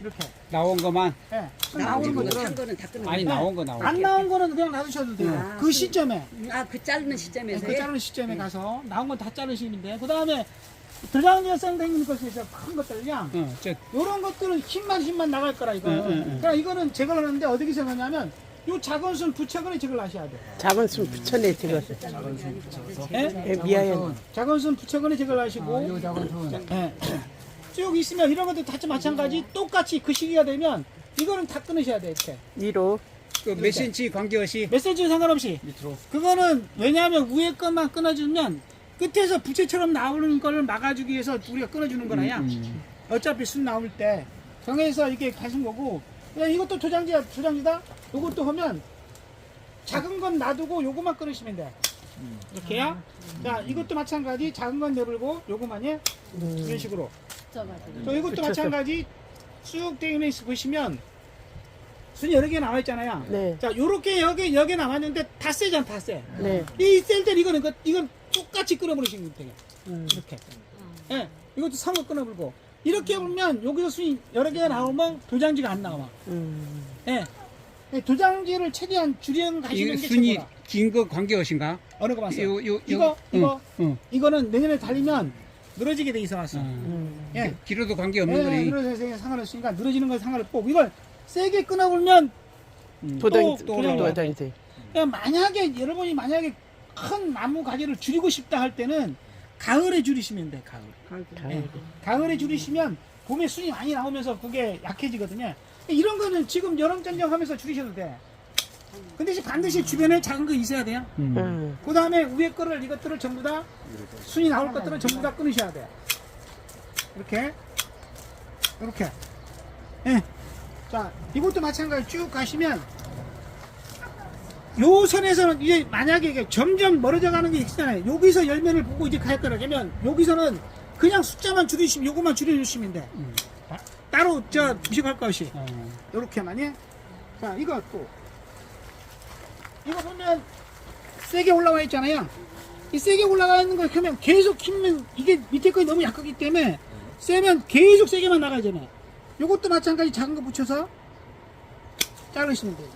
이렇게. 나온 것만 예. 순 나온 나오는 거 것들은 탄 거는 다 끊어. 아니 네. 나온 거 나온 거. 안 나온 거는 그냥 놔두셔도 돼요. 아, 그 시점에. 아그 자르는 시점에서. 그 자르는 시점에 가서 나온 건 다 자르시면 돼. 그 다음에 도장지성 댕기는 것에 있어 큰 것들이랑 어, 저 요런 것들은 힘만 힘만 나갈 거라 이거. 응, 응, 응. 그러니까 이거는 제거를 하는데 어떻게 생각하냐면 요 작은 순 부착을 제거를 하셔야 돼. 작은 숨 붙여내 찍었어. 예? 예, 미아연. 작은 순 부착을 제거를 하시고 아, 요 작은 손. 예. 쭉 있으면 이런 것도 다 마찬가지. 똑같이 그 시기가 되면 이거는 다 끊으셔야 돼 이렇게. 위로. 그몇 센치 관계없이 메시지 상관없이. 밑으로. 그거는 왜냐하면 위에 것만 끊어주면 끝에서 부채처럼 나오는 거를 막아주기 위해서 우리가 끊어주는 거라야. 음. 어차피 순 나올 때. 정해서 이렇게 가신 거고. 그냥 이것도 도장지야 도장지다? 요것도 하면 작은 건 놔두고 요것만 끊으시면 돼. 이렇게야? 자 이것도 마찬가지. 작은 건 내버리고 요것만이. 이런 식으로 또 이것도 붙여서. 마찬가지 쭉 땡기면 보시면 순이 여러 개 나와 있잖아요 네. 자 요렇게 여기 여기 나왔는데 다 세잖아 다 세 네. 이셀때 이거는 그 이건 똑같이 끊어버리시면 돼요 음. 이렇게 예 이것도 상을 끊어버리고 이렇게 보면 여기서 순이 여러 개가 나오면 도장지가 안 나와 음. 예 예, 도장지를 최대한 줄여 가시는 이거 게 순이 최고라 긴 거 관계없인가? 어느 거 봤어요? 요, 요, 요. 이거, 이거. 응, 응. 이거는 내년에 달리면 늘어지게 돼 있어 왔어 어. 음. 예. 길어도 관계 없는 예, 거네. 늘어져서 상관없으니까 늘어지는 건 상관없고 이걸 세게 끊어보면 음. 도장이, 또 올라와. 도장이 돼. 그러니까 만약에 여러분이 만약에 큰 나무 가지를 줄이고 싶다 할 때는 가을에 줄이시면 돼 가을 예. 가을에 줄이시면 봄에 순이 많이 나오면서 그게 약해지거든요 이런 거는 지금 여름 전쟁 하면서 줄이셔도 돼 근데 이제 반드시 주변에 작은 거 있어야 돼요 음. 음. 그 다음에 위에 거를 이것들을 전부 다 순이 나올 것들은 전부 다 끊으셔야 돼요 이렇게 이렇게 예. 자 이것도 마찬가지 쭉 가시면 요 선에서는 이제 만약에 이게 점점 멀어져 가는 게 있잖아요 여기서 열매를 보고 이제 갈 거라면 여기서는 그냥 숫자만 줄이시면 요것만 줄여주시면 돼 음. 아, 따로 저 무식할 것 없이 어. 요렇게만이 자 이거 또 이거 보면 세게 올라와 있잖아요. 이 세게 올라가 있는 거 그러면 계속 힘면 이게 밑에 거이 너무 약하기 때문에 세면 계속 세게만 나가잖아요 요것도 마찬가지 작은 거 붙여서 자르시면 돼요.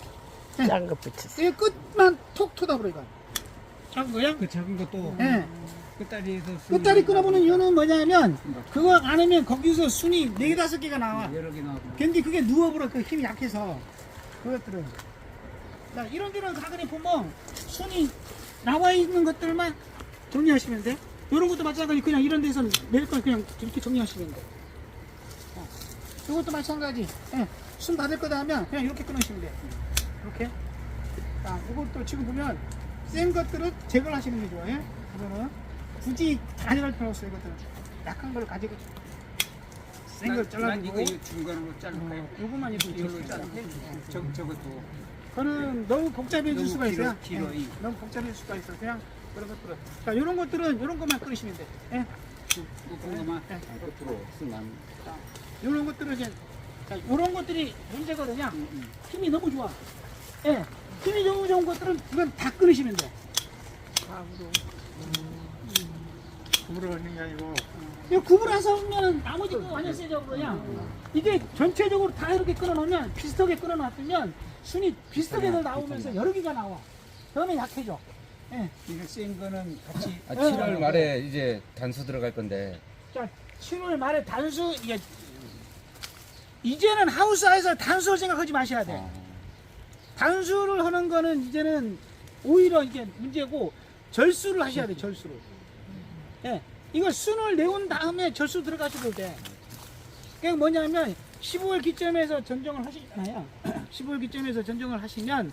작은 거 붙였어. 이 끝만 톡 톡아버려 이거 작은 거야? 그 작은 것도? 예. 끝다리에서 순이 끝다리 끊어보는 이유는 뭐냐면 그거 안 하면 거기서 순이 네다섯 개가 나와. 여러 개 나오고. 근데 그게 누워버려. 그 힘이 약해서. 그것들은 자 이런 데는 가근히 보면 손이 나와 있는 것들만 정리하시면 돼. 이런 것도 마찬가지 그냥 이런 데서 내릴 걸 그냥 이렇게 정리하시면 돼. 어. 이것도 마찬가지. 예. 숨 닫을 거다 하면 그냥 이렇게 끊으시면 돼. 이렇게. 자 이것도 지금 보면 센 것들은 제거를 하시는 게 좋아요 그거는 굳이 다 가져갈 필요 없어요 이것들은. 약한 걸 가지고 센걸난 잘라주고. 이거 중간으로 자를까요? 요것만 이렇게 이걸로 자르고 저 저것도 그거는 너무 복잡해질 너무 수가 길어, 있어요. 길어, 예, 이. 너무 복잡해질 수가 있어. 그냥 그런 것들은. 자, 이런 것들은 이런 것만 끊으시면 돼. 예, 그런 것만 예. 끝으로 순남. 이런 것들은 이제 자, 이런 것들이 문제거든요. 음, 힘이 너무 좋아. 예, 힘이 너무 좋은 것들은 이건 다 끊으시면 돼. 구부러 하는 게 아니고 이거 구분해서 하면 나머지 거 완전 세져 그냥 이게 전체적으로 다 이렇게 끊어놓으면 비슷하게 끊어놨으면 순이 비슷하게 나오면서 여러 개가 나와. 그러면 약해져. 예. 이거 센 거는 같이 아, 7월 말에 이제 단수 들어갈 건데 자, 7월 말에 단수 이게 이제는 하우스에서 단수를 생각하지 마셔야 돼. 단수를 하는 거는 이제는 오히려 이게 문제고 절수를 하셔야 돼. 절수를. 예, 이거 순을 내온 다음에 절수 들어가셔도 돼. 그게 뭐냐면 15월 기점에서 전정을 하시잖아요. 15월 기점에서 전정을 하시면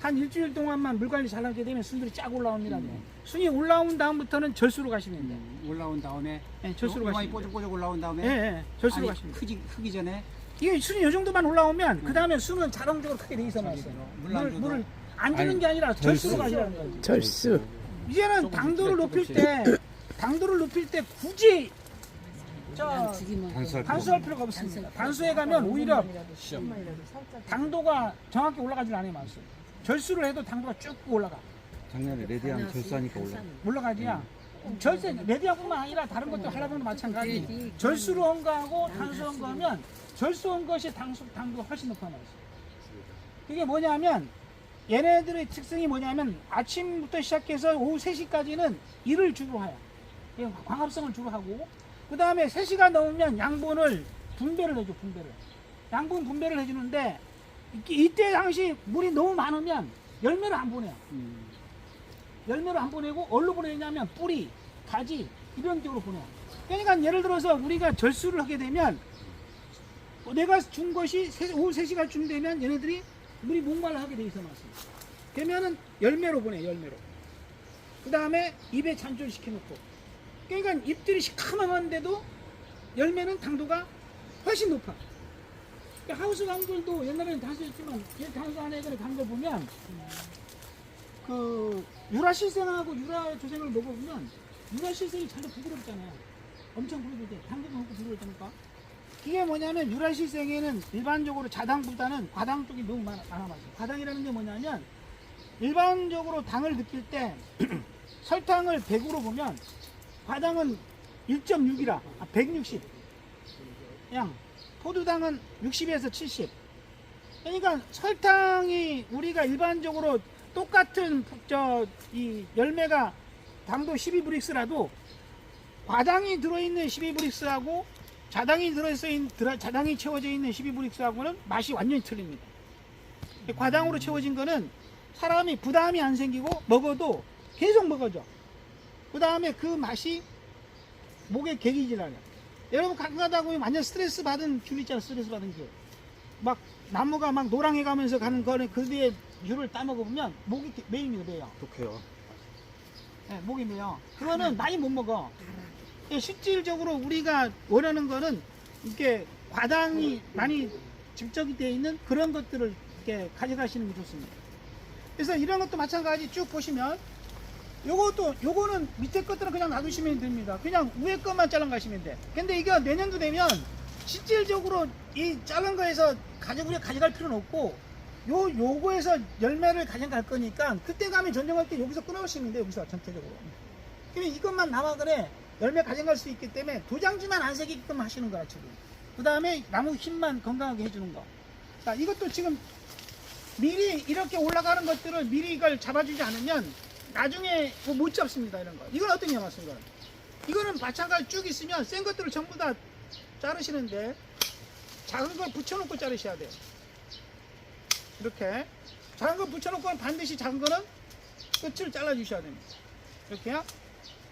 한 일주일 동안만 물 관리 잘하게 되면 순들이 쫙 올라옵니다. 순이 올라온 다음부터는 절수로 가시면 돼. 음, 올라온 다음에 예, 절수로 가시면 돼. 뽀족뽀족 올라온 다음에 예, 예, 절수로 아니, 가시면 돼. 크지 크기 전에 이게 순이 이 정도만 올라오면 그 다음에 순은 자동적으로 크게 돼 있어 놨어요. 물안 물을, 안 주는 게 아니라 절수로 가시라는 거예요. 절수. 이제는 당도를 높일 때 당도를 높일 때 굳이 저 죽이면 단수할 필요 단수할 필요가 없습니다. 단수해 가면 오히려 당도가 정확히 올라가질 않아요, 맛을. 절수를 해도 당도가 쭉 올라가. 작년에 레드양 절수하니까 올라. 올라가지야. 절세 레디아뿐만 아니라 다른 것도 하려면 마찬가지. 절수로 한 거하고 단수 한 거하면 절수온 것이 당수, 당도가 훨씬 높아 나있어 그게 뭐냐면 얘네들의 특성이 뭐냐면 아침부터 시작해서 오후 3시까지는 일을 주로 해요. 예, 광합성을 주로 하고 그 다음에 3시가 넘으면 양분을 분배를 해줘 분배를 양분 분배를 해주는데 이- 이때 당시 물이 너무 많으면 열매를 안 보내요. 음. 열매를 안 보내고 어디로 보내냐면 뿌리, 가지 이런 쪽으로 보내요. 그러니까 예를 들어서 우리가 절수를 하게 되면 내가 준 것이 세- 오후 3시가 쯤 되면 얘네들이 물이 목말라 하게 돼 있어 놨습니다. 그러면은 열매로 보내 열매로. 그 다음에 입에 잔존시켜 놓고. 그러니까 잎들이 시커먼데도 열매는 당도가 훨씬 높아. 그러니까 하우스 강들도 옛날에는 했지만 얘 당도 안에 간걸 보면 그 유라 실생하고 유라 조생을 먹어보면 유라 실생이 잘도 부드럽잖아요. 엄청 부드럽대. 당도 많고 부드럽지 않을까? 이게 뭐냐면 유라 실생에는 일반적으로 자당보다는 과당 쪽이 너무 많아, 많아가지고 과당이라는 게 뭐냐면 일반적으로 당을 느낄 때 설탕을 100으로 보면 과당은 1.6이라 아, 160 양 포도당은 60에서 70 그러니까 설탕이 우리가 일반적으로 똑같은 저 이 열매가 당도 12브릭스라도 과당이 들어있는 12브릭스하고 자당이 들어있는 자당이 채워져 있는 12브릭스하고는 맛이 완전히 틀립니다. 과당으로 채워진 거는 사람이 부담이 안 생기고 먹어도 계속 먹어져. 그 다음에 그 맛이 목에 개기질 않아요. 여러분 가끔 가다 보면 완전 스트레스 받은 귤 있잖아, 스트레스 받은 귤. 막 나무가 막 노랑해 가면서 가는 거는 그 뒤에 귤을 따먹어 보면 목이 메입니다, 메요. 독해요. 네, 목이 메요. 그거는 많이 못 먹어. 예, 실질적으로 우리가 원하는 거는 이렇게 과당이 많이 집적이 되어 있는 그런 것들을 이렇게 가져가시는 게 좋습니다. 그래서 이런 것도 마찬가지 쭉 보시면 요것도 요거는 밑에 것들은 그냥 놔두시면 됩니다. 그냥 위에 것만 잘라 가시면 돼. 근데 이게 내년도 되면 실질적으로 이 자른 거에서 우리가 가져갈 필요는 없고 요 요거에서 열매를 가져갈 거니까 그때 가면 전쟁할 때 여기서 끊어오시면 돼 여기서 전체적으로. 그러면 이것만 남아 그래 열매 가져갈 수 있기 때문에 도장지만 안 새기게끔 하시는 거야 지금. 그 다음에 나무 힘만 건강하게 해주는 거. 자 이것도 지금 미리 이렇게 올라가는 것들을 미리 이걸 잡아주지 않으면 나중에 뭐못 잡습니다 이런 거. 이건 어떤 쓴 거는? 이거는 마찬가지 쭉 있으면 센 것들을 전부 다 자르시는데 작은 걸 붙여놓고 자르셔야 돼요. 이렇게 작은 거 붙여놓고는 반드시 작은 거는 끝을 잘라 주셔야 됩니다. 이렇게 요.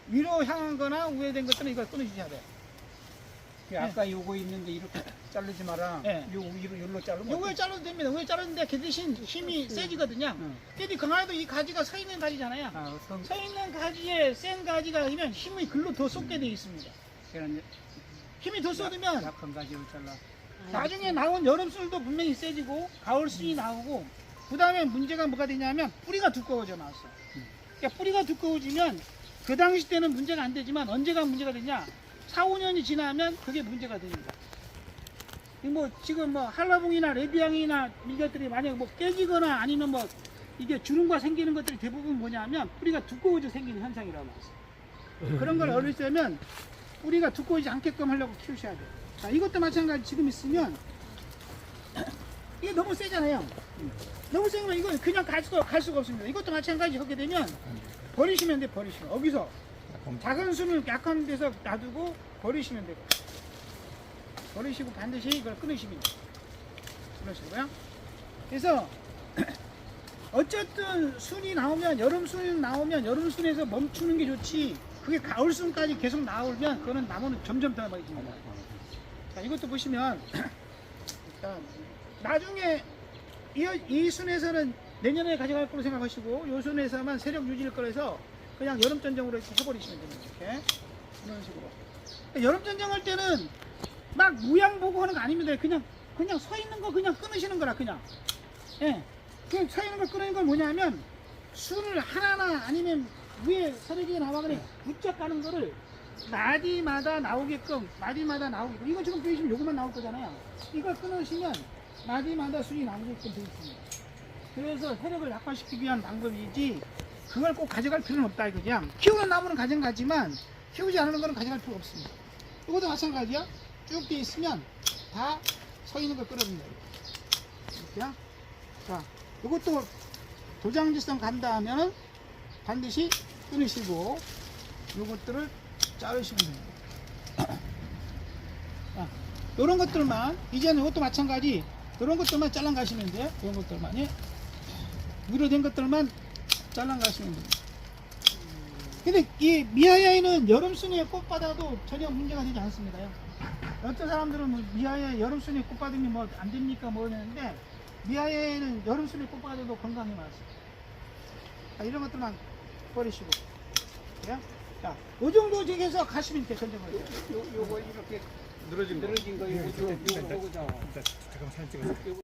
위로 향한 거나 우회된 것들은 이걸 끊어주셔야 돼요. 그 아까 요거 있는데 이렇게 자르지 마라. 네. 요 위로 요로 자르면 요거에 자르도 됩니다. 요거에 자르는데 그 대신 힘이 세지거든요. 응. 근데 강화에도 이 가지가 서 있는 가지잖아요. 아, 어떤 서 있는 가지에 센 가지가 아니면 힘이 글로 더 쏟게 돼 있습니다. 힘이 더 쏟으면 약한 가지를 잘라. 나중에 나온 여름술도 분명히 세지고 가을술이 나오고 그 다음에 문제가 뭐가 되냐면 뿌리가 두꺼워져 나왔어. 그러니까 뿌리가 두꺼워지면 그 당시 때는 문제가 안 되지만 언제가 문제가 되냐? 4, 5년이 지나면 그게 문제가 됩니다. 이뭐 지금 뭐 한라봉이나 레디앙이나 밀것들이 만약에 뭐 깨지거나 아니면 뭐 이게 주름과 생기는 것들이 대부분 뭐냐면 뿌리가 두꺼워져 생기는 현상이라고 나왔어. 그런 걸 어릴 때면 뿌리가 두꺼워지지 않게끔 하려고 키우셔야 돼요. 자, 이것도 마찬가지 지금 있으면 이게 너무 세잖아요. 너무 세면 이거 그냥 갈 수가, 갈 수가 없습니다. 이것도 마찬가지 하게 되면 버리시면 돼, 버리시면. 여기서 작은 순을 약한 데서 놔두고 버리시면 되고. 버리시고 반드시 이걸 끊으시면 돼요. 그러시고요. 그래서 어쨌든 순이 나오면 여름 순이 나오면 여름 순에서 멈추는 게 좋지 그게 가을 순까지 계속 나오면 그거는 나무는 점점 더 많이 집니다. 자 이것도 보시면 자, 나중에 이, 이 순에서는 내년에 가져갈 거로 생각하시고 요 순에서만 세력 유지일 거라서 그냥 여름 전쟁으로 이렇게 해버리시면 됩니다. 이렇게 이런 식으로 여름 전쟁 할 때는 막 모양 보고 하는 거 아닙니다. 그냥 그냥 서 있는 거 그냥 끊으시는 거라 그냥 예. 그서 있는 거 끊는 건 뭐냐면 술을 하나나 아니면 위에 서리기에 나와가지고 붙잡 가는 거를 마디마다 나오게끔 마디마다 나오게끔 이거 지금 보시면 요것만 나올 거잖아요. 이걸 끊으시면 마디마다 술이 나오게끔 되어 있습니다. 그래서 세력을 약화시키기 위한 방법이지 그걸 꼭 가져갈 필요는 없다 이거 그냥 키우는 나무는 가져가지만 키우지 않는 거는 가져갈 필요 없습니다. 이것도 마찬가지야. 쭉 돼 있으면 다 서 있는 걸 끌어준다. 이렇게. 자, 이것도 도장지성 간다 하면 반드시 끊으시고 요것들을 자르시면 됩니다. 자, 요런 것들만 이제는 이것도 마찬가지 요런 것들만 잘라 가시면 돼요. 이런 것들만이 위로 된 것들만 잘라 가시면 됩니다. 근데 이 미아야에는 여름 순위에 꽃 받아도 전혀 문제가 되지 않습니다요. 어떤 사람들은 뭐 미아야 여름 순위에 꽃 받으면 뭐 안 됩니까 뭐 이러는데 미아야에는 여름 순위에 꽃 받아도 건강에 맞습니다. 자, 이런 것들만 버리시고. 예? 자, 요 정도 지에서 가시면 돼, 전적으로. 요, 요거 이렇게 늘어진 거. 늘어진 거 요거 요거 요거 요거죠. 일단 잠깐 사진 찍어서.